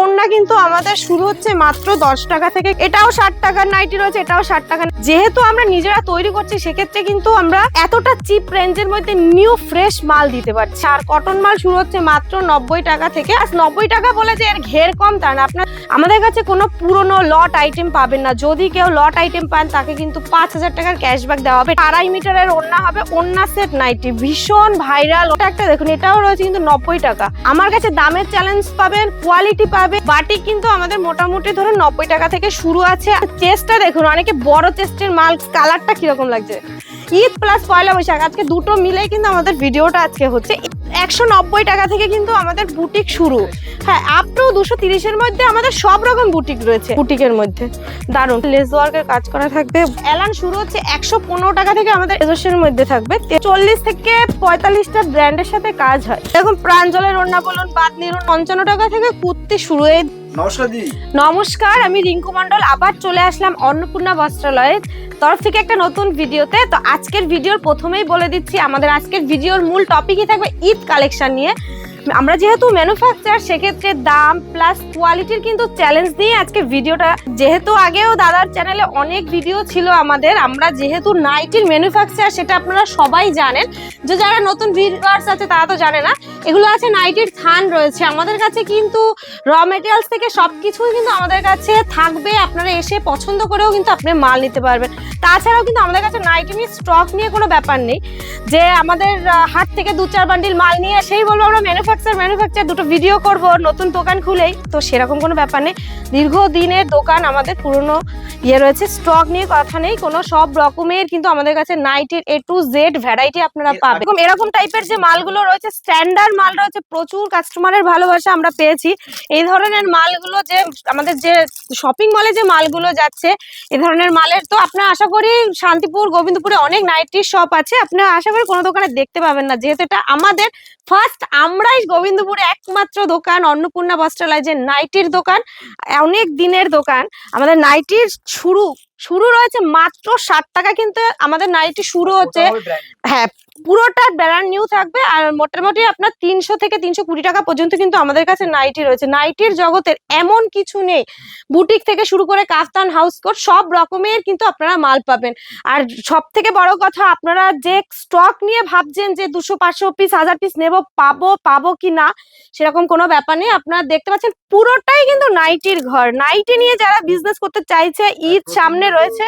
ওড়না কিন্তু আমাদের শুরু হচ্ছে মাত্র দশ টাকা থেকে। এটাও ষাট টাকার নাইটি রয়েছে, এটাও ষাট টাকা যেহেতু আমরা নিজেরা তৈরি করছি, সেক্ষেত্রে কিন্তু আমরা এতটা চিপ রেঞ্জের মধ্যে নিউ, ফ্রেশ মাল দিতে পারছি। আর কটন মাল শুরু হচ্ছে মাত্র নব্বই টাকা থেকে। আর নব্বই টাকা বলে যে এর ঘের কম, তা না। আপনার আমাদের কাছে কোনো পুরনো লট আইটেম পাবেন না। যদি কেউ লট আইটেম পান, তাকে কিন্তু পাঁচ হাজার টাকার ক্যাশব্যাক দেওয়া হবে। আড়াই মিটারের ওড়না হবে ওড়না সেট নাইটি। ভীষণ ভাইরাল ওটা একটা দেখুন, এটাও রয়েছে কিন্তু নব্বই টাকা। আমার কাছে দামের চ্যালেঞ্জ পাবেন কোয়ালিটি পাবে। বাটি কিন্তু আমাদের মোটামুটি ধরো নব্বই টাকা থেকে শুরু আছে। চেস্টটা দেখুন, অনেকে বড় চেস্টের মাল কালারটা কীরকম লাগছে। ঈদ প্লাস পয়লা বৈশাখ, আজকে দুটো মিলে কিন্তু আমাদের ভিডিওটা আজকে হচ্ছে। একশো নব্বই টাকা থেকে কিন্তু আমাদের বুটিক শুরু। হ্যাঁ আপ টু দুশো তিরিশের মধ্যে আমাদের সব রকম বুটিক রয়েছে। বুটিকের মধ্যে। দারুণ। লেস ওয়ার্কের কাজ করা থাকবে। অ্যালান শুরু হচ্ছে একশো পনেরো টাকা থেকে আমাদের এজোসের মধ্যে থাকবে। চল্লিশ থেকে পঁয়তাল্লিশটা ব্র্যান্ডের সাথে কাজ হয়। এরকম প্রাঞ্জলের ওড়না বলুন বাতনির নিরুন পঞ্চান্ন টাকা থেকে কুর্তি শুরু। এই নমস্কার দিদি। নমস্কার, আমি রিঙ্কু মন্ডল আবার চলে আসলাম অন্নপূর্ণা বস্ত্রালয়ের তরফ থেকে একটা নতুন ভিডিওতে। তো আজকের ভিডিওর প্রথমেই বলে দিচ্ছি, আমাদের আজকের ভিডিওর মূল টপিকই থাকবে ঈদ কালেকশন নিয়ে। আমরা যেহেতু ম্যানুফ্যাকচার সেক্ষেত্রে দাম প্লাস কোয়ালিটির কিন্তু চ্যালেঞ্জ দিয়ে আজকে ভিডিওটা যেহেতু আগেও দাদার চ্যানেলে অনেক ভিডিও ছিল আমাদের, আমরা যেহেতু নাইটির ম্যানুফ্যাকচার সেটা আপনারা সবাই জানেন। যে যারা নতুন ভিউয়ার্স আছে, তারা তো জানে না। এগুলো আছে নাইটির থান রয়েছে। আমাদের কাছে কিন্তু র মেটেরিয়ালস থেকে সব কিছুই কিন্তু আমাদের কাছে থাকবে। আপনারা এসে পছন্দ করেও কিন্তু আপনি মাল নিতে পারবেন। তাছাড়াও কিন্তু আমাদের কাছে নাইটি নিয়ে স্টক নিয়ে কোনো ব্যাপার নেই। যে আমাদের হাট থেকে দু চার বান্ডিল মাল নিয়ে সেই বলব, আমরা ম্যানুফ্যাকচার ম্যানুফ্যাকচার দুটো ভিডিও করব নতুন দোকান খুলেই। তো সেরকম কোনো ব্যাপার নেই। দীর্ঘদিনের দোকান আমাদের পুরনো ইয়ে রয়েছে স্টক নিয়ে কথা নেই কোনো সব রকমের কিন্তু আমাদের কাছে নাইটির এ টু জেড ভ্যারাইটি আপনারা পাবেন। এরকম এরকম টাইপের যে মালগুলো রয়েছে স্ট্যান্ডার্ড মাল রয়েছে প্রচুর কাস্টমারের ভালোবাসা আমরা পেয়েছি। এই ধরনের মালগুলো যে আমাদের যে শপিং মলে যে মালগুলো যাচ্ছে এ ধরনের মালের তো আপনারা আশা করি শান্তিপুর গোবিন্দপুরে অনেক নাইটির শপ আছে। আপনারা আশা করি কোনো দোকানে দেখতে পাবেন না। যেহেতু এটা আমাদের ফার্স্ট আমরাই গোবিন্দপুরে একমাত্র দোকান অন্নপূর্ণা বস্ত্রালয় যে নাইটির দোকান। অনেক দিনের দোকান। আমাদের নাইটির শুরু শুরু রয়েছে মাত্র ষাট টাকা কিন্তু আমাদের নাইটি শুরু হচ্ছে হ্যাঁ পুরোটা ব্র্যান্ড নিউ থাকবে আর মোটামুটি আপনার তিনশো থেকে তিনশো কুড়ি টাকা পর্যন্ত কিন্তু আমাদের কাছে নাইটি রয়েছে। নাইটির জগতের এমন কিছু নেই। বুটিক থেকে শুরু করে কাফতান হাউস কোট সব রকমের কিন্তু আপনারা মাল পাবেন। আর সব থেকে বড় কথা, আপনারা যে স্টক নিয়ে ভাবছেন যে দুশো, পাঁচশো পিস হাজার পিস নেব, পাবো পাবো কি না, সেরকম কোনো ব্যাপার নেই। আপনারা দেখতে পাচ্ছেন পুরোটাই কিন্তু নাইটির ঘর। নাইটি নিয়ে যারা বিজনেস করতে চাইছে, ঈদ সামনে রয়েছে।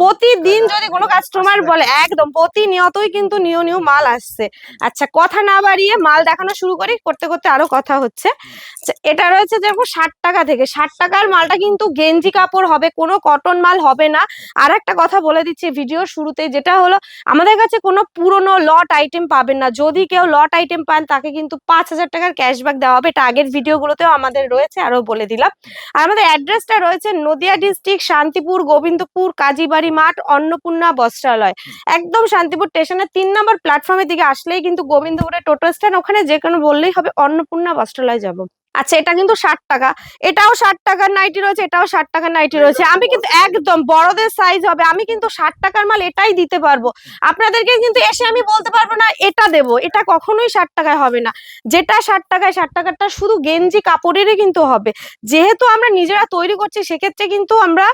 প্রতিদিন যদি কোনো কাস্টমার বলে একদম প্রতিনিয়তই কিন্তু নিউ নিউ মাল আসছে। আচ্ছা কথা না বাড়িয়ে মাল দেখানো শুরু করি করতে করতে আরও কথা হচ্ছে। আচ্ছা, এটা রয়েছে যেরকম ষাট টাকা থেকে। ষাট টাকার মালটা কিন্তু গেঞ্জি কাপড় হবে কোনো কটন মাল হবে না। আর একটা কথা বলে দিচ্ছি ভিডিওর শুরুতে যেটা হলো আমাদের কাছে কোনো পুরনো লট আইটেম পাবেন না। যদি কেউ লট আইটেম পান তাকে কিন্তু পাঁচ হাজার টাকার ক্যাশব্যাক দেওয়া হবে। এটা আগের ভিডিওগুলোতেও আমাদের রয়েছে আরও বলে দিলাম। আর আমাদের অ্যাড্রেসটা রয়েছে নদিয়া ডিস্ট্রিক্ট শান্তিপুর গোবিন্দপুর কাজীবাড়ি মাঠ অন্নপূর্ণা বস্ত্রালয়। একদম শান্তিপুর স্টেশনের তিন নম্বর প্ল্যাটফর্মের দিকে আসলেই কিন্তু গোবিন্দপুরের টোটো স্ট্যান্ড ওখানে যে কোনো বললেই হবে অন্নপূর্ণা বস্ত্রালয় যাব। আচ্ছা এটা কিন্তু ষাট টাকা। এটাও ষাট টাকার নাইটি রয়েছে, এটাও ষাট টাকার নাইটি রয়েছে। আমি কিন্তু একদম বড়দের সাইজ হবে, আমি কিন্তু ষাট টাকার মাল এটাই দিতে পারব। আপনাদেরকে কিন্তু এসে আমি বলতে পারব না, এটা দেবো। এটা কখনোই ষাট টাকায় হবে না। যেটা ষাট টাকায়, ষাট টাকারটা শুধু গেঞ্জি কাপড়েরই কিন্তু হবে। যেহেতু আমরা নিজেরা তৈরি করছি, সেক্ষেত্রে কিন্তু আমরা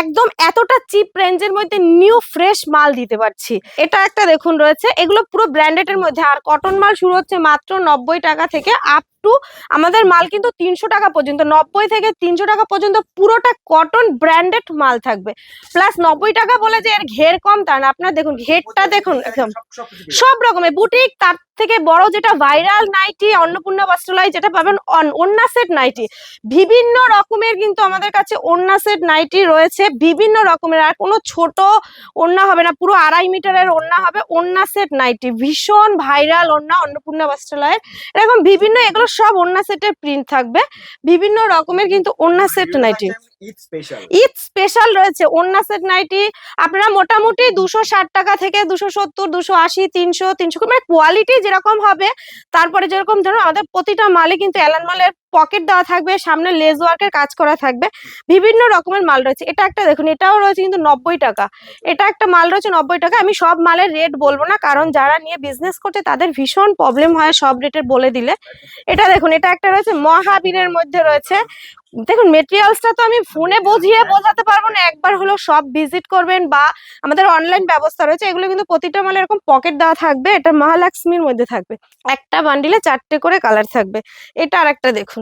একদম এতটা চিপ রেঞ্জের মধ্যে নিউ ফ্রেশ মাল দিতে পারছি। এটা একটা দেখুন রয়েছে, এগুলো পুরো ব্র্যান্ডেড এর মধ্যে। আর কটন মাল শুরু হচ্ছে মাত্র নব্বই টাকা থেকে আপ টু আমাদের মাল কিন্তু তিনশো টাকা পর্যন্ত নব্বই থেকে তিনশো টাকা পর্যন্ত পুরোটা কটন ব্র্যান্ডেড মাল থাকবে। প্লাস নব্বই টাকা বলে যে এর ঘের কম তা না আপনার দেখুন ঘেরটা দেখুন একদম। সব রকমের বুটিক তার থেকে বড় যেটা ভাইরাল নাইটি অন্নপূর্ণা বস্ত্রালয় যেটা পাবেন অন- ওন্না সেট নাইটি বিভিন্ন রকমের কিন্তু আমাদের কাছে ওন্না সেট নাইটি রয়েছে বিভিন্ন রকমের। আর কোনো ছোট ওন্না হবে না পুরো আড়াই মিটারের ওন্না হবে ওন্না সেট নাইটি ভীষণ ভাইরাল ওন্না অন্নপূর্ণা বস্ত্রালয়ের এরকম বিভিন্ন এগুলো সব ওন্না সেটের প্রিন্ট থাকবে। বিভিন্ন রকমের কিন্তু ওন্না সেট নাইটি ঈদ স্পেশাল রয়েছে ওন্না সেট নাইটি আপনারা মোটামুটি দুশো ষাট টাকা থেকে দুশো সত্তর দুশো আশি তিনশো তিনশো মানে কোয়ালিটি যেরকম হবে তারপরে যেরকম ধরো আমাদের প্রতিটা মালে কিন্তু এলান মালের পকেট দেওয়া থাকবে, সামনে লেস ওয়ার্কের কাজ করা থাকবে, বিভিন্ন রকমের মাল রয়েছে। এটা একটা দেখুন, এটাও রয়েছে কিন্তু নব্বই টাকা। এটা একটা মাল রয়েছে নব্বই টাকা। আমি সব মালের রেট বলব না, কারণ যারা নিয়ে বিজনেস করছে তাদের ভীষণ প্রবলেম হয় সব রেটের বলে দিলে। এটা দেখুন, এটা একটা রয়েছে মহাবীরের মধ্যে রয়েছে। দেখুন মেটেরিয়ালসটা তো আমি ফোনে বুঝিয়ে বোঝাতে পারব না, একবার হলো সব ভিজিট করবেন বা আমাদের অনলাইন ব্যবস্থা রয়েছে, এগুলো কিন্তু প্রতিটা মালে এরকম পকেট দেওয়া থাকবে, এটা মহালক্ষ্মীর মধ্যে থাকবে। একটা বান্ডিলে চারটে করে কালার থাকবে। এটা আর একটা দেখুন।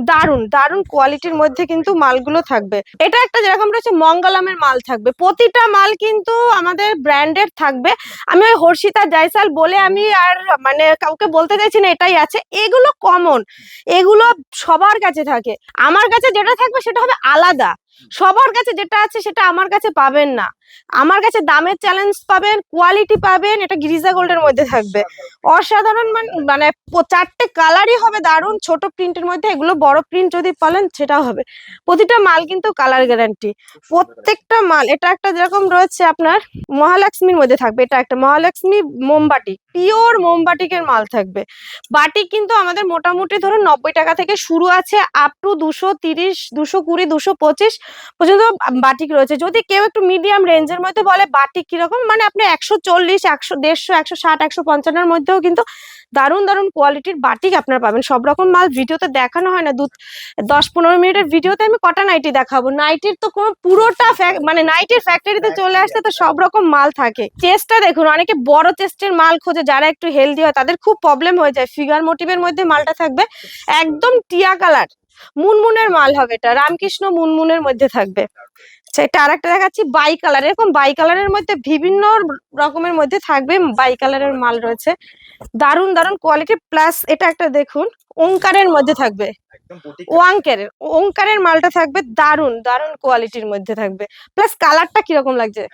দারুণ দারুণ কোয়ালিটির মধ্যে কিন্তু মালগুলো থাকবে। এটা একটা যেরকম রয়েছে মঙ্গলামের মাল থাকবে। প্রতিটা মাল কিন্তু আমাদের ব্র্যান্ডেড থাকবে। আমি ওই হর্ষিতা জয়সাল বলে আমি আর মানে কাউকে বলতে চাইছি না এটাই আছে। এগুলো কমন এগুলো সবার কাছে থাকে। আমার কাছে যেটা থাকবে সেটা হবে আলাদা। সবার কাছে যেটা আছে সেটা আমার কাছে পাবেন না। আমার কাছে দামের চ্যালেঞ্জ পাবেন কোয়ালিটি পাবেন এটা গ্রিজা গোল্ডের মধ্যে থাকবে। অসাধারণ। মান- মানে চারটে কালারই হবে দারুণ। ছোট প্রিন্টের মধ্যে এগুলো বড় প্রিন্ট যদি পালেন, সেটাও হবে। প্রতিটা মাল কিন্তু কালার গ্যারান্টি প্রত্যেকটা মাল, এটা একটা যেরকম রয়েছে আপনার মহালক্ষ্মীর মধ্যে থাকবে, এটা একটা মহালক্ষ্মী মোমবাটি পিওর মোমবাটিকের মাল থাকবে। বাটিক কিন্তু আমাদের মোটামুটি ধরুন নব্বই টাকা থেকে শুরু আছে আপ টু দুশো তিরিশ, দুশো কুড়ি, দুশো পঁচিশ পর্যন্ত বাটিক রয়েছে। যদি কেউ একটু মিডিয়াম রেঞ্জের মধ্যে বলে বাটিক কীরকম মানে আপনি একশো চল্লিশ, একশো দেড়শো, একশো ষাট, একশো পঞ্চান্নর মধ্যেও কিন্তু দারুণ দারুণ কোয়ালিটির বাটিক আপনার পাবেন। সব রকম মাল ভিডিওতে দেখানো হয় না দু দশ পনেরো মিনিটের ভিডিওতে আমি কটা নাইটি দেখাবো? নাইটির তো কোনো পুরোটা মানে নাইটির ফ্যাক্টরিতে চলে আসতে তো সব রকম মাল থাকে। চেস্টটা দেখুন, অনেকে বড় চেস্টের মাল খোঁজে, যারা একটু হেলদি হয়, তাদের খুব প্রবলেম হয়ে যায়। ফিগার মোটিভের মধ্যে মালটা থাকবে একদম টিয়া কালার মুনমুনের মাল হবে এটা, রামকৃষ্ণ মুনমুনের মধ্যে থাকবে। এটা আরেকটা দেখাচ্ছি, বাই কালার এরকম বাই কালারের মধ্যে বিভিন্ন রকমের মধ্যে থাকবে বাই কালারের মাল রয়েছে। দারুণ দারুণ কোয়ালিটি প্লাস এটা একটা দেখুন। ওঙ্কারের মধ্যে থাকবে। ওয়াঙ্কের ওঙ্কারের মালটা থাকবে দারুণ দারুণ কোয়ালিটির মধ্যে থাকবে। প্লাস কালারটা কীরকম লাগছে?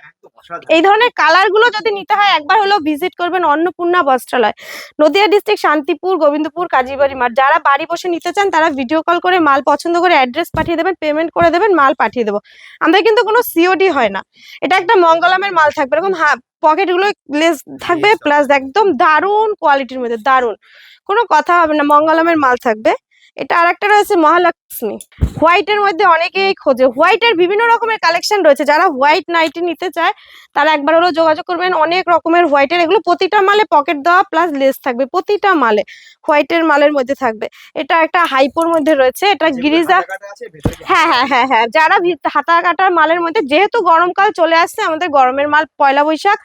এই ধরনের কালারগুলো যদি নিতে হয় একবার হলেও ভিজিট করবেন অন্নপূর্ণা বস্ত্রালয়। নদিয়া ডিস্ট্রিক্ট শান্তিপুর গোবিন্দপুর কাজীবাড়ি মাঠ। যারা বাড়ি বসে নিতে চান তারা ভিডিও কল করে মাল পছন্দ করে অ্যাড্রেস পাঠিয়ে দেবেন পেমেন্ট করে দেবেন মাল পাঠিয়ে দেবো। আমাদের কিন্তু কোনো সিওডি হয় না। এটা একটা মঙ্গলামের মাল থাকবে। এরকম পকেটগুলো লেস থাকবে প্লাস একদম দারুণ কোয়ালিটির মধ্যে দারুণ কোনো কথা হবে না মঙ্গলমের মাল থাকবে। এটা আর একটা রয়েছে মহালক্ষ্মী। হোয়াইটের মধ্যে অনেকেই খোঁজে। হোয়াইটের বিভিন্ন রকমের কালেকশন রয়েছে। যারা হোয়াইট নাইটি নিতে চায় তারা একবার হলেও যোগাযোগ করবেন। অনেক রকমের হোয়াইটের এগুলো প্রতিটা মালে পকেট দেওয়া প্লাস লেস থাকবে। প্রতিটা মালে হোয়াইটের মালের মধ্যে থাকবে। এটা একটা হাইপোর মধ্যে রয়েছে। এটা গিরিজা হ্যাঁ হ্যাঁ হ্যাঁ হ্যাঁ। যারা হাতা কাটার মালের মধ্যে যেহেতু গরমকাল চলে আসছে আমাদের গরমের মাল পয়লা বৈশাখ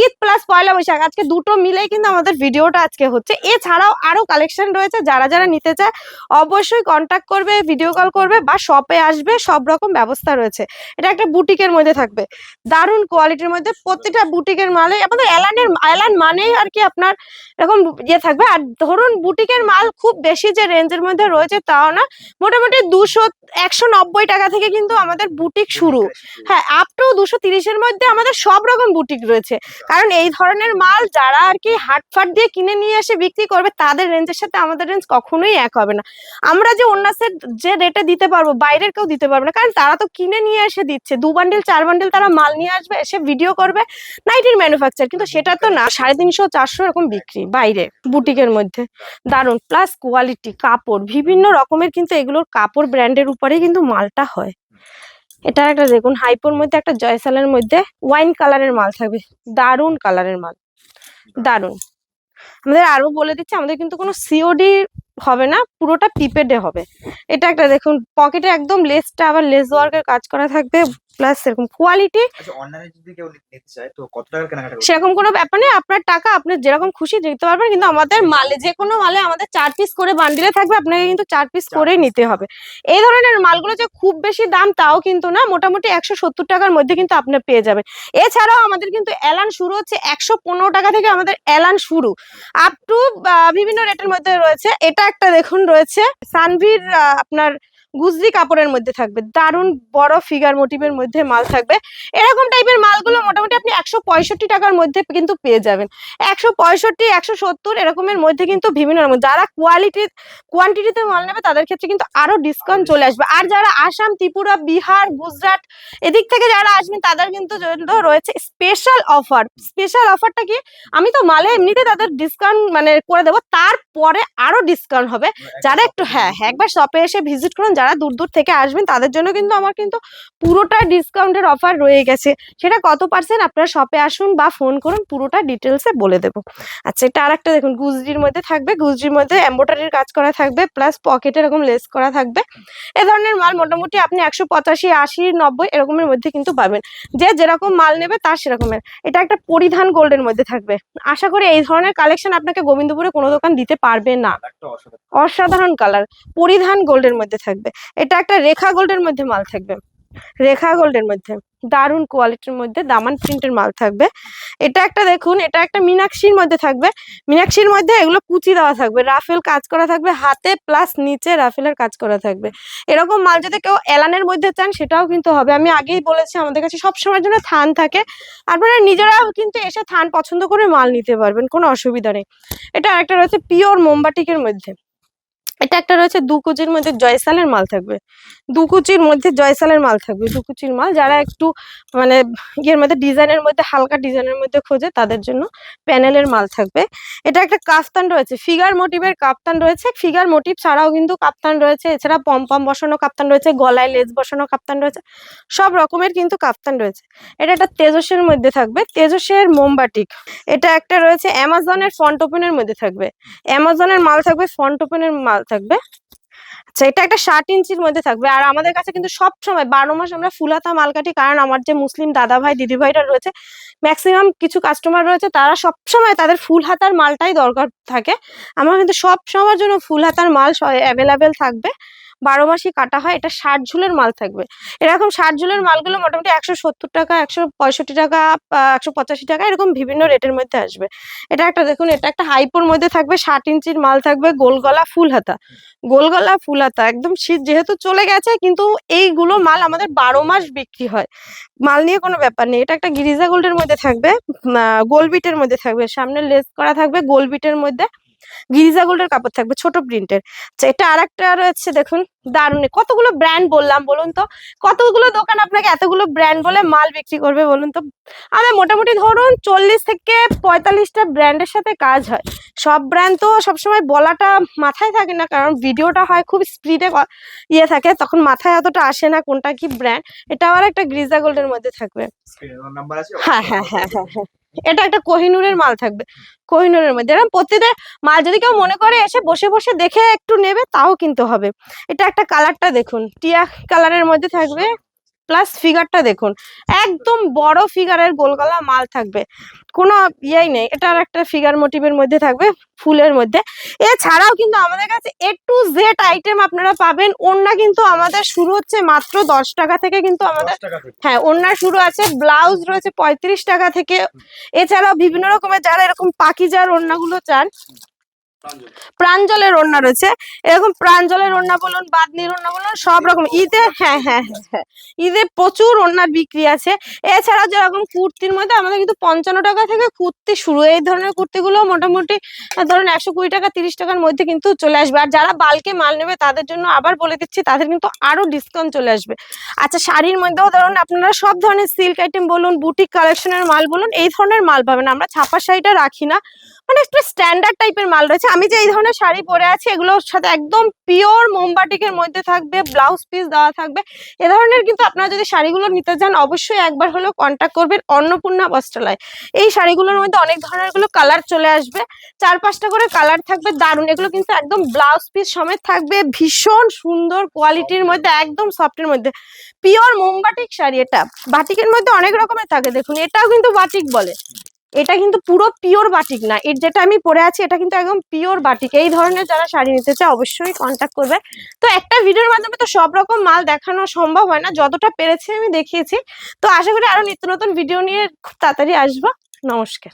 ঈদ প্লাস পয়লা বৈশাখ আজকে দুটো মিলেই কিন্তু আমাদের ভিডিওটা আজকে হচ্ছে। এছাড়াও আরও কালেকশন রয়েছে। যারা যারা নিতে চায় অবশ্যই কন্ট্যাক্ট করবে ভিডিও কল করবে বা শপে আসবে সব রকম ব্যবস্থা রয়েছে। এটা একটা বুটিকের মধ্যে থাকবে। দারুণ কোয়ালিটির মধ্যে প্রত্যেকটা বুটিকের মালে আমাদের এলানের এলান মানেই আর কি আপনার এরকম ইয়ে থাকবে। আর ধরুন বুটিকের মাল খুব বেশি যে রেঞ্জের মধ্যে রয়েছে তাও না মোটামুটি দুশো একশো নব্বই টাকা থেকে কিন্তু আমাদের বুটিক শুরু। হ্যাঁ আপ টু দুশো তিরিশের মধ্যে আমাদের সব রকম বুটিক রয়েছে। কারণ এই ধরনের মাল যারা আর কি হাটফাট দিয়ে কিনে নিয়ে এসে বিক্রি করবে তাদের রেঞ্জের সাথে আমাদের রেঞ্জ কখনোই এক হবে না। আমরা যে অন্য যে রেটে দিতে পারব, বাইরের কেউ দিতে পারবে না। কারণ তারা তো কিনে নিয়ে এসে দিচ্ছে। দু বান্ডিল চার বান্ডেল তারা মাল নিয়ে আসবে, এসে ভিডিও করবে। নাইটির ম্যানুফ্যাকচার কিন্তু সেটা তো না। সাড়ে তিনশো, চারশো এরকম বিক্রি বাইরে, বুটিকের মধ্যে। দারুণ প্লাস কোয়ালিটি কাপড়, বিভিন্ন রকমের কিন্তু এগুলোর কাপড় ব্র্যান্ডের উপরেই কিন্তু মালটা হয়। এটা একটা দেখুন হাইপোর মধ্যে একটা জয়সালের মধ্যে ওয়াইন কালারের মাল থাকবে। দারুণ কালারের মাল। দারুণ আমাদের আরও বলে দিচ্ছে, আমাদের কিন্তু কোনো সিওডি হবে না, পুরোটা প্রিপেডে হবে। এটা একটা দেখুন পকেটে একদম লেসটা আবার লেস ওয়ার্কের কাজ করা থাকবে। প্লাস এরকম কোয়ালিটি আচ্ছা করতে সেরকম কোনো ব্যাপার নেই আপনার টাকা আপনি যেরকম খুশি দিতে পারবেন কিন্তু আমাদের মালে যে কোনো মালে আমাদের চার পিস করে বান্ডিলে থাকবে আপনাকে কিন্তু চার পিস করেই নিতে হবে। এই ধরনের মালগুলো যে খুব বেশি দাম তাও কিন্তু না মোটামুটি একশো সত্তর টাকার মধ্যে কিন্তু আপনি পেয়ে যাবেন। এছাড়াও আমাদের কিন্তু এলান শুরু হচ্ছে একশো পনেরো টাকা থেকে আমাদের এলান শুরু। আপ টু বিভিন্ন রেটের মধ্যে রয়েছে। এটা একটা দেখুন রয়েছে সানভির আপনার গুজরি কাপড়ের মধ্যে থাকবে। দারুণ বড় ফিগার মোটিভের মধ্যে মাল থাকবে। এরকম টাইপের মালগুলো মোটামুটি আপনি একশো পঁয়ষট্টি টাকার মধ্যে কিন্তু পেয়ে যাবেন। একশো পঁয়ষট্টি একশো সত্তর এরকমের মধ্যে কিন্তু বিভিন্ন রকম। যারা কোয়ালিটি কোয়ান্টিটিতে মাল নেবে তাদের ক্ষেত্রে কিন্তু আরও ডিসকাউন্ট চলে আসবে। আর যারা আসাম ত্রিপুরা বিহার গুজরাট এদিক থেকে যারা আসবেন তাদের কিন্তু রয়েছে স্পেশাল অফার স্পেশাল অফারটা কি? আমি তো মালে এমনিতে তাদের ডিসকাউন্ট মানে করে দেবো। তারপরে আরও ডিসকাউন্ট হবে। যারা একটু হ্যাঁ হ্যাঁ একবার শপে এসে ভিজিট করুন। যারা দূর দূর থেকে আসবেন তাদের জন্য কিন্তু আমার কিন্তু পুরোটা ডিসকাউন্টের অফার রয়ে গেছে। সেটা কত পার্সেন্ট আপনারা শপে আসুন বা ফোন করুন পুরোটা ডিটেলসে বলে দেবো। আচ্ছা এটা আর একটা দেখুন গুজরির মধ্যে থাকবে গুজরির মধ্যে এম্বোটারির কাজ করা থাকবে প্লাস পকেটে এরকম লেস করা থাকবে। এ ধরনের মাল মোটামুটি আপনি একশো পঁচাশি আশি নব্বই এরকমের মধ্যে কিন্তু পাবেন। যে যেরকম মাল নেবে তার সেরকমের। এটা একটা পরিধান গোল্ডের মধ্যে থাকবে। আশা করি এই ধরনের কালেকশন আপনাকে গোবিন্দপুরে কোনো দোকান দিতে পারবে না। অসাধারণ। অসাধারণ কালার পরিধান গোল্ডের মধ্যে থাকবে। এটা একটা রেখা গোল্ডের মধ্যে মাল থাকবে। রেখা গোল্ডের মধ্যে। দারুণ কোয়ালিটির মধ্যে দামান প্রিন্টের মাল থাকবে। এটা একটা দেখুন, এটা একটা মিনাক্ষীর মধ্যে থাকবে। মিনাক্ষীর মধ্যে এগুলো কুচি দেওয়া থাকবে। রাফেল কাজ করা থাকবে, হাতে প্লাস নিচে রাফেলের কাজ করা থাকবে। এরকম মাল যদি কেউ এলানের মধ্যে চান, সেটাও কিন্তু হবে। আমি আগেই বলেছি, আমাদের কাছে সব সময়ের জন্য থান থাকে। আপনারা নিজেরাও কিন্তু এসে থান পছন্দ করে মাল নিতে পারবেন, কোনো অসুবিধা নেই। এটা আরেকটা রয়েছে পিওর মোমবাটিকের মধ্যে। এটা একটা রয়েছে দু কুচির মধ্যে জয়সালের মাল থাকবে। দু কুচির মধ্যে জয়সালের মাল থাকবে। দু কুচির মাল যারা একটু মানে ইয়ের মধ্যে ডিজাইনের মধ্যে, হালকা ডিজাইনের মধ্যে খোঁজে, তাদের জন্য প্যানেলের মাল থাকবে। এটা একটা কাফতান রয়েছে। ফিগার মোটিভের কাপ্তান রয়েছে। ফিগার মোটিভ ছাড়াও কিন্তু কাপ্তান রয়েছে। এছাড়া পম্পম বসানো কাপ্তান রয়েছে, গলায় লেজ বসানো কাপ্তান রয়েছে, সব রকমের কিন্তু কাপ্তান রয়েছে। এটা একটা তেজসের মধ্যে থাকবে। তেজসের মোমবাটিক এটা একটা রয়েছে অ্যামাজনের ফ্রন্ট ওপেনের মধ্যে থাকবে। অ্যামাজনের মাল থাকবে ফ্রন্ট ওপেনের মাল থাকবে। আচ্ছা এটা একটা ষাট ইঞ্চির মধ্যে থাকবে। আর আমাদের কাছে কিন্তু সব সময় বারো মাস আমরা ফুলাতা মাল কাটি কারণ আমার যে মুসলিম দাদা ভাই দিদি ভাইরা রয়েছে ম্যাক্সিমাম কিছু কাস্টমার রয়েছে, তারা সব সময় তাদের ফুল হাতার মালটাই দরকার থাকে। আমার কিন্তু সব সময়ের জন্য ফুল হাতার মাল অ্যাভেলেবেল থাকবে। বারো মাসই কাটা হয়, এটা ষাট ঝুলের মাল থাকবে। এরকম ষাট ঝুলের মালগুলো মোটামুটি একশো সত্তর টাকা, একশো পঁয়ষট্টি টাকা একশো পঁচাশি টাকা, এরকম বিভিন্ন রেটের মধ্যে আসবে। এটা একটা দেখুন, এটা একটা হাইপোর মধ্যে থাকবে, ষাট ইঞ্চির মাল থাকবে, গোলগলা ফুল হাতা গোল গলা ফুল হাতা একদম শীত যেহেতু চলে গেছে, কিন্তু এইগুলো মাল আমাদের বারো মাস বিক্রি হয়। মাল নিয়ে কোনো ব্যাপার নেই, এটা একটা গিরিজা গোল্ডের মধ্যে থাকবে গোল বিটের মধ্যে থাকবে, সামনে লেস করা থাকবে গোল বিটের মধ্যে। গিরিজা গোল্ডের কাপড় থাকবে ছোট প্রিন্টের। এটা আর একটা রয়েছে দেখুন দারুণ। কতগুলো ব্র্যান্ড বললাম বলুন তো? কতগুলো দোকান আপনাকে এতগুলো ব্র্যান্ড বলে মাল বিক্রি করবে বলুন তো? আমরা মোটামুটি ধরুন চল্লিশ থেকে পঁয়তাল্লিশটা ব্র্যান্ডের সাথে কাজ হয়। সব ব্র্যান্ড তো সবসময় বলাটা মাথায় থাকে না কারণ ভিডিওটা হয় খুব স্পিডে ইয়ে থাকে তখন মাথায় অতটা আসে না কোনটা কি ব্র্যান্ড এটা আবার একটা গ্রিজা গোল্ডের মধ্যে থাকবে। হ্যাঁ হ্যাঁ হ্যাঁ হ্যাঁ হ্যাঁ। এটা একটা কোহিনুরের মাল থাকবে, কোহিনুরের মধ্যে। এরকম প্রত্যেকটা মাল যদি কেউ মনে করে এসে বসে বসে দেখে একটু নেবে, তাও কিনতে হবে। এটা একটা কালারটা দেখুন, টিয়া কালারের মধ্যে থাকবে। প্লাস ফিগারটা দেখুন একদম বড় ফিগারের গোলগলা মাল থাকবে। কোনো ইয়েই নেই এটা আর একটা ফিগার মোটিভের মধ্যে থাকবে ফুলের মধ্যে। এছাড়াও কিন্তু আমাদের কাছে এ টু জেড আইটেম আপনারা পাবেন ওন্না কিন্তু আমাদের শুরু হচ্ছে মাত্র দশ টাকা থেকে কিন্তু আমাদের 10 টাকা থেকে। হ্যাঁ ওনার শুরু আছে ব্লাউজ রয়েছে পঁয়ত্রিশ টাকা থেকে। এছাড়াও বিভিন্ন রকমের যারা এরকম পাকিজার ওড়নাগুলো চান প্রাঞ্জলের ওড়না রয়েছে। এরকম প্রাঞ্জলের ওড়না বলুন, বাদনির ওড়না বলুন, সব রকম। ঈদে হ্যাঁ হ্যাঁ হ্যাঁ হ্যাঁ। ঈদে প্রচুর ওড়নার বিক্রি আছে। এছাড়াও যেরকম কুর্তির মধ্যে আমাদের কিন্তু পঞ্চান্ন টাকা থেকে কুর্তি শুরু। এই ধরনের কুর্তিগুলো মোটামুটি ধরুন একশো কুড়ি টাকা, তিরিশ টাকার মধ্যে কিন্তু চলে আসবে। আর যারা বালকে মাল নেবে, তাদের জন্য আবার বলে দিচ্ছি, তাদের কিন্তু আরও ডিসকাউন্ট চলে আসবে। আচ্ছা শাড়ির মধ্যেও ধরুন আপনারা সব ধরনের সিল্ক আইটেম বলুন বুটিক কালেকশনের মাল বলুন, এই ধরনের মাল পাবেন। আমরা ছাপা শাড়িটা রাখি না। মানে একটু স্ট্যান্ডার্ড টাইপের মাল রয়েছে। আমি যে এই ধরনের শাড়ি পরে আছি, এগুলোর সাথে একদম পিওর মোমবাটিকের মধ্যে থাকবে ব্লাউজ পিস দেওয়া থাকবে। এ ধরনের কিন্তু আপনারা যদি শাড়িগুলো নিতে চান, অবশ্যই একবার হলেও কন্ট্যাক্ট করবেন অন্নপূর্ণা বস্ত্রালয়। এই শাড়িগুলোর মধ্যে অনেক ধরনেরগুলো কালার চলে আসবে। চার পাঁচটা করে কালার থাকবে দারুণ। এগুলো কিন্তু একদম ব্লাউজ পিস সমেত থাকবে, ভীষণ সুন্দর কোয়ালিটির মধ্যে, একদম সফটের মধ্যে। পিওর মোমবাটিক শাড়ি এটা। বাটিকের মধ্যে অনেক রকমের থাকে, দেখুন, এটাও কিন্তু বাটিক বলে। এটা কিন্তু পুরো পিওর বাটিক না। এর যেটা আমি পরে আছি, এটা কিন্তু একদম পিওর বাটিক এই ধরনের যারা শাড়ি নিতে চায়, অবশ্যই কন্ট্যাক্ট করবে। তো একটা ভিডিওর মাধ্যমে তো সব রকম মাল দেখানো সম্ভব হয় না, যতটা পেরেছি আমি দেখিয়েছি। তো আশা করি আরও নিত্য নতুন ভিডিও নিয়ে খুব তাড়াতাড়ি আসব। নমস্কার।